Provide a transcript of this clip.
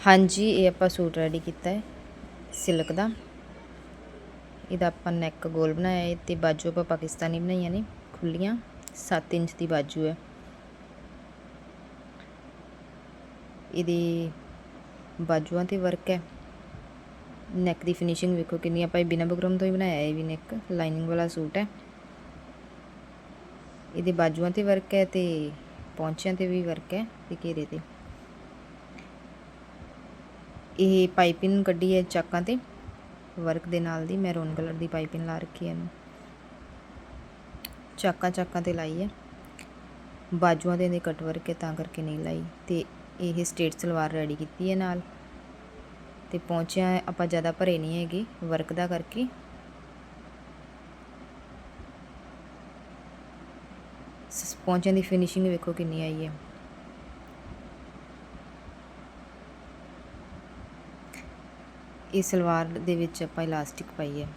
ਹਾਂਜੀ, ਇਹ ਆਪਾਂ ਸੂਟ ਰੈਡੀ ਕੀਤਾ ਹੈ, ਸਿਲਕ ਦਾ। ਇਹਦਾ ਆਪਾਂ ਨੈਕ ਗੋਲ ਬਣਾਇਆ ਹੈ ਤੇ ਬਾਜੂ ਆਪਾਂ ਪਾਕਿਸਤਾਨੀ ਬਣਾਈਆਂ ਨੇ ਖੁੱਲੀਆਂ 7 ਇੰਚ ਦੀ ਬਾਜੂ ਹੈ। ਇਹਦੀ ਬਾਜੂਆਂ ਤੇ ਵਰਕ ਹੈ। ਨੈਕ ਦੀ ਫਿਨਿਸ਼ਿੰਗ ਵੇਖੋ ਕਿੰਨੀ ਆਪਾਂ ਇਹ ਬਿਨਾ ਬਕਰਮ ਤੋਂ ਹੀ ਬਣਾਇਆ ਇਹ ਵੀ ਨੈਕ ਲਾਈਨਿੰਗ ਵਾਲਾ ਸੂਟ ਹੈ। ਇਹਦੇ ਬਾਜੂਆਂ ਤੇ ਵਰਕ ਹੈ ਤੇ ਪੌਂਚਿਆਂ ਤੇ ਵੀ ਵਰਕ ਹੈ ਤੇ ਘੇਰੇ ਤੇ। ਇਹ ਪਾਈਪਿੰਗ ਕੱਢੀ ਹੈ ਚਾਕਾਂ ਤੇ। ਵਰਕ ਦੇ ਨਾਲ ਦੀ ਮੈਰੂਨ ਕਲਰ ਦੀ ਪਾਈਪਿੰਗ ਲਾ ਰੱਖੀ ਹੈ ਇਹਨੂੰ। ਚਾਕਾਂ ਚਾਕਾਂ ਤੇ ਲਾਈ ਹੈ। ਬਾਜੂਆਂ ਦੇ ਇਹਦੇ ਕਟ ਵਰਕ ਹੈ, ਤਾਂ ਕਰਕੇ ਨਹੀਂ ਲਾਈ। ਤੇ ਇਹ ਸਟੇਟ ਸਲਵਾਰ ਰੈਡੀ ਕੀਤੀ ਹੈ ਨਾਲ। ਤੇ ਪਹੁੰਚਿਆ ਆਪਾਂ ਜ਼ਿਆਦਾ ਭਰੇ ਨਹੀਂ ਹੈਗੇ ਵਰਕ ਦਾ ਕਰਕੇ। ਸ- ਪਹੁੰਚਿਆਂ ਦੀ ਫਿਨਿਸ਼ਿੰਗ ਵੇਖੋ ਕਿੰਨੀ ਆਈ ਹੈ। ਇਹ ਸਲਵਾਰ ਦੇ ਵਿੱਚ ਆਪਾਂ ਇਲਾਸਟਿਕ ਪਾਈ ਹੈ।